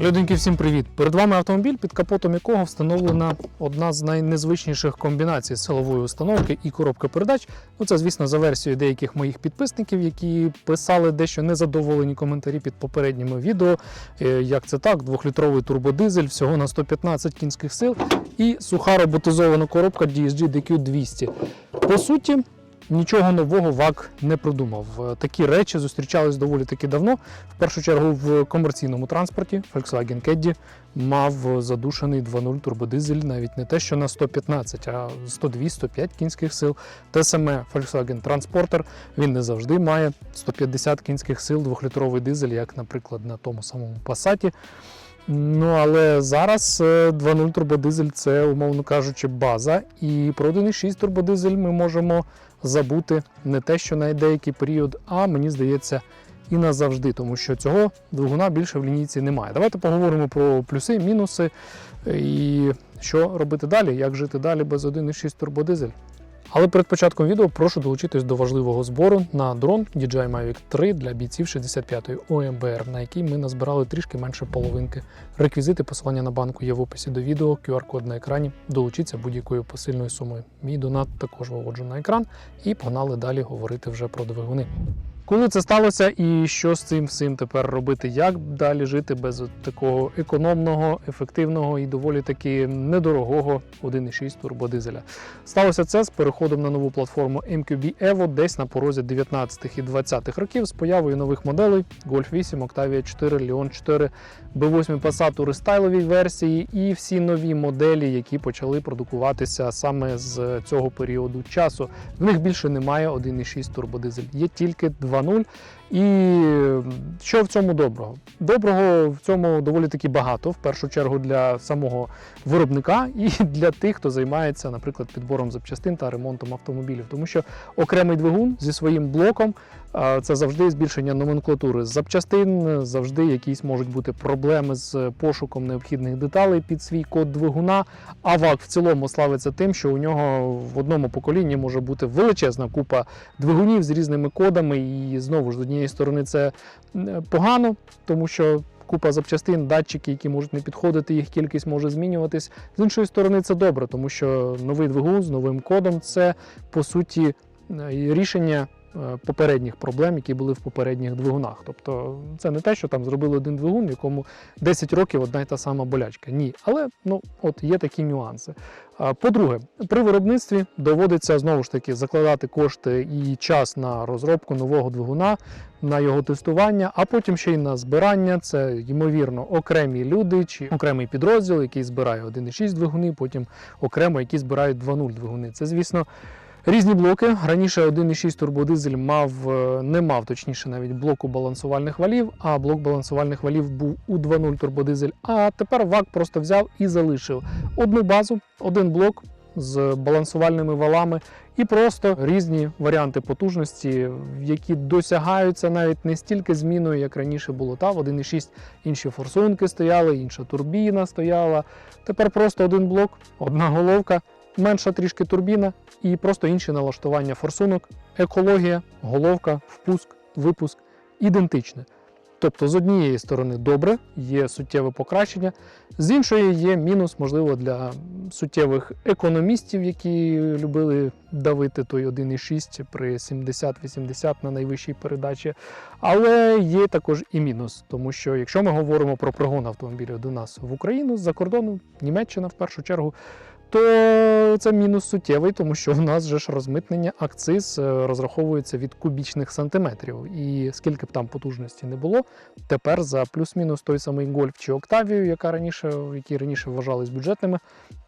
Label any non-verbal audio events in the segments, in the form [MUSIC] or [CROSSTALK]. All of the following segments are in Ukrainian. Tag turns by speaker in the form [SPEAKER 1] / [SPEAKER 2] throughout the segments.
[SPEAKER 1] Люденьки, всім привіт! Перед вами автомобіль, під капотом якого встановлена одна з найнезвичніших комбінацій силової установки і коробки передач. Ну це, звісно, за версією деяких моїх підписників, які писали дещо незадоволені коментарі під попередніми відео. Е, Як це так? Двохлітровий турбодизель, всього на 115 кінських сил і суха роботизована коробка DSG DQ200. По суті, Нічого нового ВАК не придумав. Е, Такі речі зустрічались доволі таки давно. В першу чергу в комерційному транспорті Volkswagen Caddy мав задушений 2.0 турбодизель, навіть не те, що на 115, а 102-105 кінських сил. Те саме Volkswagen Transporter, він не завжди має 150 кінських сил, двохлітровий дизель, як, наприклад, на тому самому Passat. Ну, але зараз е, 2.0 турбодизель це, умовно кажучи, база. І про 1.6 турбодизель ми можемо забути не те, що на деякий період, а мені здається, і назавжди, тому що цього двигуна більше в лінійці немає. Давайте поговоримо про плюси, мінуси і що робити далі, як жити далі без 1.6 турбодизель. Але перед початком відео прошу долучитись до важливого збору на дрон DJI Mavic 3 для бійців 65-ї ОМБР, на який ми назбирали трішки менше половинки. Реквізити посилання на банку є в описі до відео, QR-код на екрані. Долучіться будь-якою посильною сумою. Мій донат також виводжу на екран і погнали далі говорити вже про двигуни. Коли це сталося, і що з цим всім тепер робити? Як далі жити без такого економного, ефективного і доволі таки недорогого 1.6 турбодизеля? Сталося це з переходом на нову платформу MQB Evo десь на порозі 19-х і 20 років з появою нових моделей Golf 8, Octavia 4, Leon 4, B8 Passat у рестайловій версії і всі нові моделі, які почали продукуватися саме з цього періоду часу. В них більше немає 1.6 турбодизель, є тільки 2.0. І що в цьому доброго? Доброго в цьому доволі таки багато, в першу чергу для самого виробника і [LAUGHS] для тих, хто займається, наприклад, підбором запчастин та ремонтом автомобілів. Тому що окремий двигун зі своїм блоком це завжди збільшення номенклатури запчастин, завжди якісь можуть бути проблеми з пошуком необхідних деталей під свій код двигуна. А ВАК в цілому славиться тим, що у нього в одному поколінні може бути величезна купа двигунів з різними кодами, і знову ж з однієї сторони це погано, тому що. Купа запчастин, датчики, які можуть не підходити, їх кількість може змінюватись. З іншої сторони, це добре, тому що новий двигун з новим кодом це по суті рішення попередніх проблем, які були в попередніх двигунах. Тобто це не те, що там зробили один двигун, якому 10 років одна й та сама болячка. Ні, але ну от є такі нюанси. По-друге, при виробництві доводиться знову ж таки закладати кошти і час на розробку нового двигуна, на його тестування, а потім ще й на збирання. Це ймовірно окремі люди чи окремий підрозділ, який збирає 1.6 двигуни, потім окремо, які збирають 2.0 двигуни. Це, звісно. Різні блоки. Раніше 1.6 турбодизель мав, е, не мав точніше навіть блоку балансувальних валів, а блок балансувальних валів був у 2.0 турбодизель. А тепер ВАК просто взяв і залишив одну базу, один блок з балансувальними валами і просто різні варіанти потужності, які досягаються навіть не стільки зміною, як раніше було. Та в 1.6 інші форсунки стояли, інша турбіна стояла. Тепер просто один блок, одна головка менша трішки турбіна і просто інші налаштування форсунок, екологія, головка, впуск, випуск ідентичне. Тобто, з однієї сторони добре, є суттєве покращення, з іншої є мінус, можливо, для суттєвих економістів, які любили давити той 1,6 при 70-80 на найвищій передачі. Але є також і мінус, тому що якщо ми говоримо про прогон автомобілів до нас в Україну з-за кордону, Німеччина в першу чергу, то це мінус суттєвий, тому що в нас же ж розмитнення акциз е, розраховується від кубічних сантиметрів. І скільки б там потужності не було, тепер за плюс-мінус той самий Гольф чи Октавію, яка раніше, які раніше вважались бюджетними,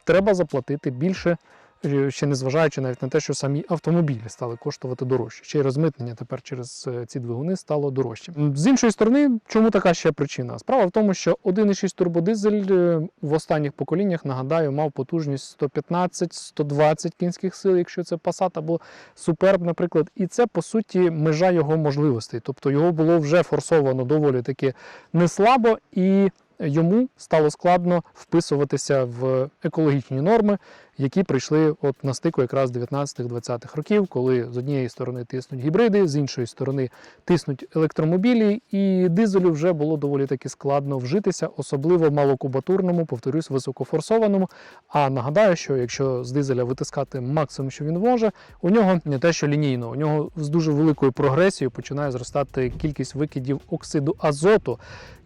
[SPEAKER 1] треба заплатити більше. Е, Ще не зважаючи навіть на те, що самі автомобілі стали коштувати дорожче. Ще й розмитнення тепер через е, ці двигуни стало дорожче. З іншої сторони, чому така ще причина? Справа в тому, що 1,6 турбодизель е, в останніх поколіннях, нагадаю, мав потужність 115-120 кінських сил, якщо це Passat або Superb, наприклад. І це по суті межа його можливостей. Тобто його було вже форсовано доволі таки неслабо і. Йому стало складно вписуватися в екологічні норми, які прийшли от на стику якраз 19-20-х років, коли з однієї сторони тиснуть гібриди, з іншої сторони тиснуть електромобілі, і дизелю вже було доволі таки складно вжитися, особливо малокубатурному, повторюсь, високофорсованому. А нагадаю, що якщо з дизеля витискати максимум, що він може, у нього не те, що лінійно, у нього з дуже великою прогресією починає зростати кількість викидів оксиду азоту.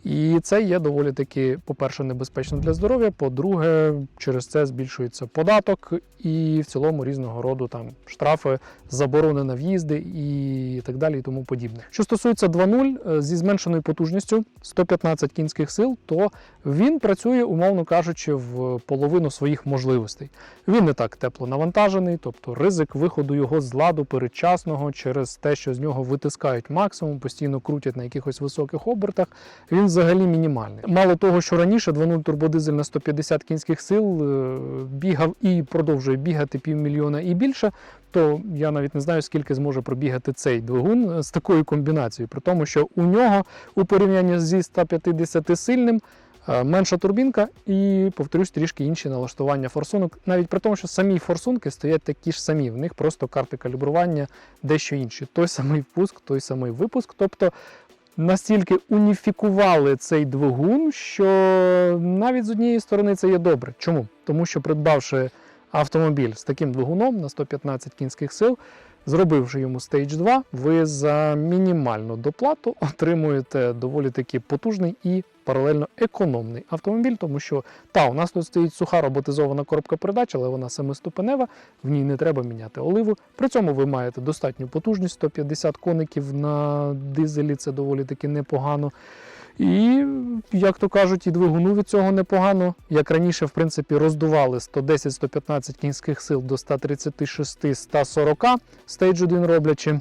[SPEAKER 1] І це є доволі таки, по-перше, небезпечно для здоров'я. По-друге, через це збільшується податок і в цілому різного роду там штрафи, заборони на в'їзди і так далі, і тому подібне. Що стосується 2.0 е, зі зменшеною потужністю 115 кінських сил, то він працює, умовно кажучи, в половину своїх можливостей. Він не так тепло навантажений, тобто ризик виходу його з ладу передчасного через те, що з нього витискають максимум, постійно крутять на якихось високих обертах. Він взагалі мінімальний. Мало того, що раніше 2.0 турбодизель на 150 кінських сил е, бігав і продовжує бігати півмільйона і більше. То я навіть не знаю, скільки зможе пробігати цей двигун е, з такою комбінацією, при тому, що у нього у порівнянні зі 150 сильним е, менша турбінка і, повторюсь, трішки інші налаштування форсунок, навіть при тому, що самі форсунки стоять такі ж самі, в них просто карти калібрування дещо інші. Той самий впуск, той самий випуск. Тобто настільки уніфікували цей двигун, що навіть з однієї сторони це є добре. Чому? Тому що придбавши автомобіль з таким двигуном на 115 кінських сил, зробивши йому Stage 2, ви за мінімальну доплату отримуєте доволі таки потужний і паралельно економний автомобіль, тому що та у нас тут стоїть суха роботизована коробка передач, але вона семиступенева, в ній не треба міняти оливу. При цьому ви маєте достатню потужність 150 коників на дизелі, це доволі таки непогано. І, як то кажуть, і двигуну від цього непогано. Як раніше, в принципі, роздували 110-115 кінських сил до 136-140 стейдж 1 роблячи.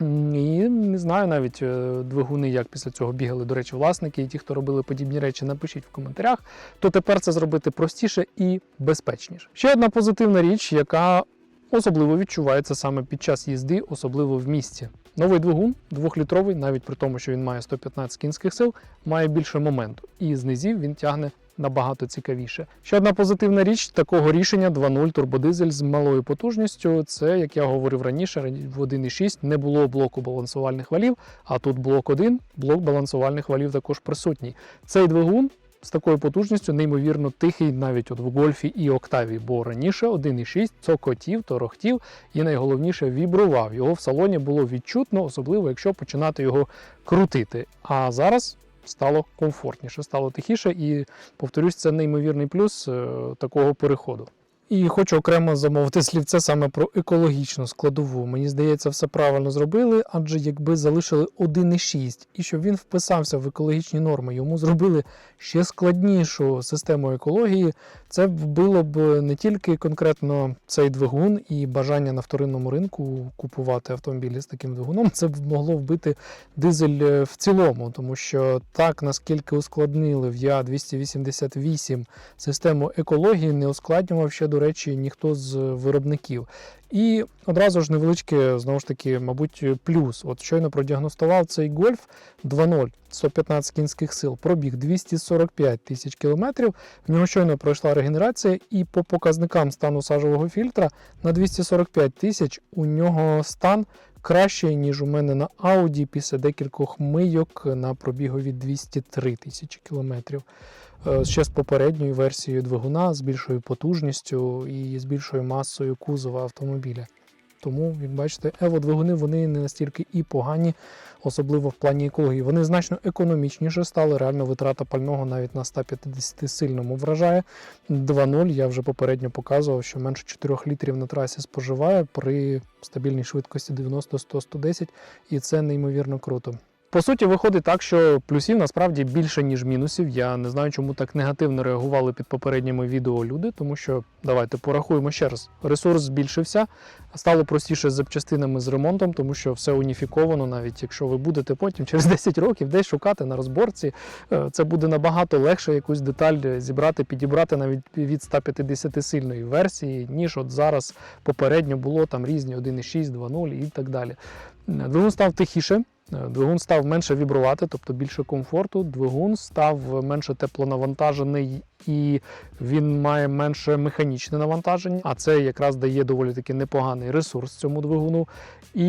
[SPEAKER 1] І не знаю навіть е, двигуни, як після цього бігали, до речі, власники і ті, хто робили подібні речі, напишіть в коментарях. То тепер це зробити простіше і безпечніше. Ще одна позитивна річ, яка особливо відчувається саме під час їзди, особливо в місті. Новий двигун, двохлітровий, навіть при тому, що він має 115 кінських сил, має більше моменту. І з низів він тягне набагато цікавіше. Ще одна позитивна річ такого рішення 2.0 турбодизель з малою потужністю. Це, як я говорив раніше, рані- в 1.6 не було блоку балансувальних валів, а тут блок 1, блок балансувальних валів також присутній. Цей двигун. З такою потужністю неймовірно тихий навіть от в гольфі і октаві, бо раніше 1.6 цокотів, торохтів і найголовніше вібрував. Його в салоні було відчутно, особливо якщо починати його крутити. А зараз стало комфортніше, стало тихіше, і повторюсь, це неймовірний плюс е, такого переходу. І хочу окремо замовити слівце саме про екологічну складову. Мені здається, все правильно зробили, адже якби залишили 1,6 і щоб він вписався в екологічні норми, йому зробили ще складнішу систему екології. Це вбило б не тільки конкретно цей двигун і бажання на вторинному ринку купувати автомобілі з таким двигуном. Це б могло вбити дизель е, в цілому, тому що так наскільки ускладнили в Я 288 систему екології, не ускладнював ще, до речі, ніхто з виробників. І одразу ж невеличке, знову ж таки, мабуть, плюс. От щойно продіагностував цей гольф 2.0, 115 кінських сил, пробіг 245 тисяч кілометрів. В нього щойно пройшла регенерація, і по показникам стану сажового фільтра на 245 тисяч у нього стан кращий, ніж у мене на Audi після декількох мийок на пробігові 203 тисячі кілометрів. Е, Ще з попередньою версією двигуна, з більшою потужністю і з більшою масою кузова автомобіля. Тому, як бачите, ево-двигуни вони не настільки і погані, особливо в плані екології. Вони значно економічніше стали. Реально витрата пального навіть на 150 сильному вражає. 2.0 я вже попередньо показував, що менше 4 літрів на трасі споживає при стабільній швидкості 90-100-110, і це неймовірно круто. По суті, виходить так, що плюсів насправді більше, ніж мінусів. Я не знаю, чому так негативно реагували під попередніми відео люди, тому що давайте порахуємо ще раз. Ресурс збільшився, стало простіше з запчастинами з ремонтом, тому що все уніфіковано, навіть якщо ви будете потім через [LAUGHS] 10 років десь шукати на розборці, е, це буде набагато легше якусь деталь зібрати, підібрати навіть від 150 сильної версії, ніж от зараз попередньо було там різні 1.6, 2.0 і так далі. Двигун став тихіше, Е, Двигун став менше вібрувати, тобто більше комфорту. Двигун став менше теплонавантажений і він має менше механічне навантаження, а це якраз дає доволі таки непоганий ресурс цьому двигуну. І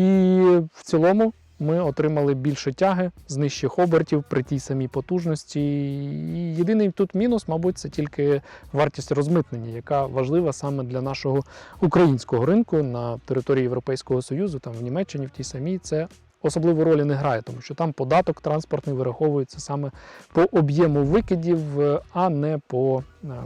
[SPEAKER 1] в цілому ми отримали більше тяги з нижчих обертів при тій самій потужності. І єдиний тут мінус, мабуть, це тільки вартість розмитнення, яка важлива саме для нашого українського ринку на території Європейського Союзу, там в Німеччині, в тій самій це. Особливої ролі не грає, тому що там податок транспортний вираховується саме по об'єму викидів, е, а не по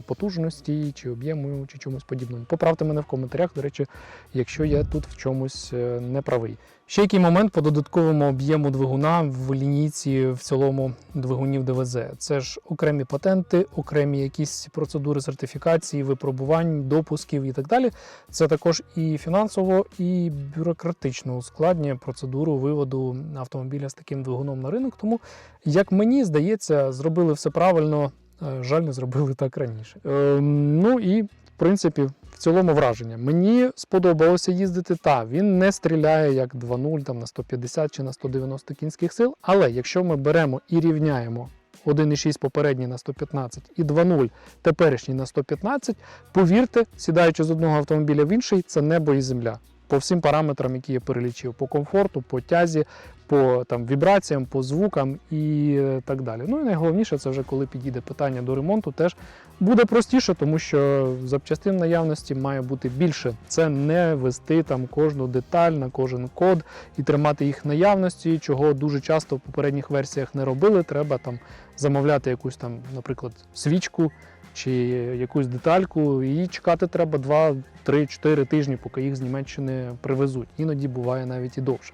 [SPEAKER 1] потужності чи об'єму, чи чомусь подібному. Поправте мене в коментарях, до речі, якщо я тут в чомусь е, не правий. Ще який момент по додатковому об'єму двигуна в лінійці в цілому двигунів ДВЗ. Це ж окремі патенти, окремі якісь процедури сертифікації, випробувань, допусків і так далі. Це також і фінансово, і бюрократично ускладнює процедуру виводу автомобіля з таким двигуном на ринок. Тому, як мені здається, зробили все правильно. Е, Жаль, не зробили так раніше. Е, ну і в принципі, в цілому враження. Мені сподобалося їздити. Та він не стріляє як 2.0 там на 150 чи на 190 кінських сил. Але якщо ми беремо і рівняємо 1.6 попередній на 115 і 2.0 теперішній на 115, повірте, сідаючи з одного автомобіля в інший, це небо і земля. По всім параметрам, які я перелічив, по комфорту, по тязі, по там, вібраціям, по звукам і е, так далі. Ну і найголовніше, це вже коли підійде питання до ремонту, теж буде простіше, тому що запчастин наявності має бути більше. Це не вести там кожну деталь на кожен код і тримати їх наявності, чого дуже часто в попередніх версіях не робили. Треба там замовляти якусь там, наприклад, свічку чи якусь детальку, і чекати треба 2, 3, 4 тижні, поки їх з Німеччини привезуть. Іноді буває навіть і довше.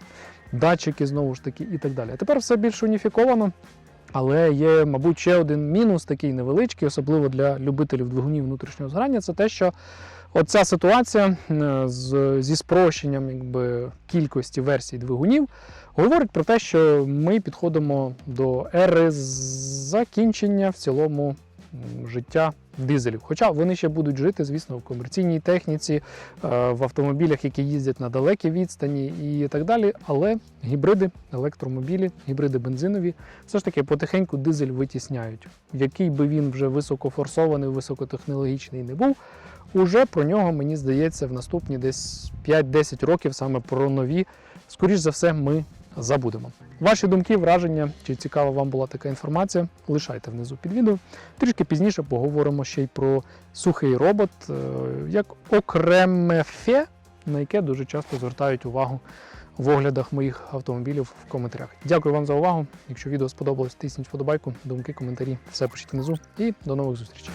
[SPEAKER 1] Датчики знову ж таки і так далі. А тепер все більш уніфіковано. Але є, мабуть, ще один мінус, такий невеличкий, особливо для любителів двигунів внутрішнього згорання, це те, що оця ситуація е, з, зі спрощенням якби, кількості версій двигунів говорить про те, що ми підходимо до ери закінчення в цілому життя дизелів. Хоча вони ще будуть жити, звісно, в комерційній техніці, е, в автомобілях, які їздять на далекі відстані і так далі. Але гібриди, електромобілі, гібриди бензинові все ж таки потихеньку дизель витісняють. Який би він вже високофорсований, високотехнологічний не був. Уже про нього, мені здається, в наступні десь 5-10 років саме про нові, скоріш за все, ми забудемо. Ваші думки, враження, чи цікава вам була така інформація, лишайте внизу під відео. Трішки пізніше поговоримо ще й про сухий робот, е, як окреме фе, на яке дуже часто звертають увагу в оглядах моїх автомобілів в коментарях. Дякую вам за увагу. Якщо відео сподобалось, тисніть вподобайку, думки, коментарі, все пишіть внизу і до нових зустрічей.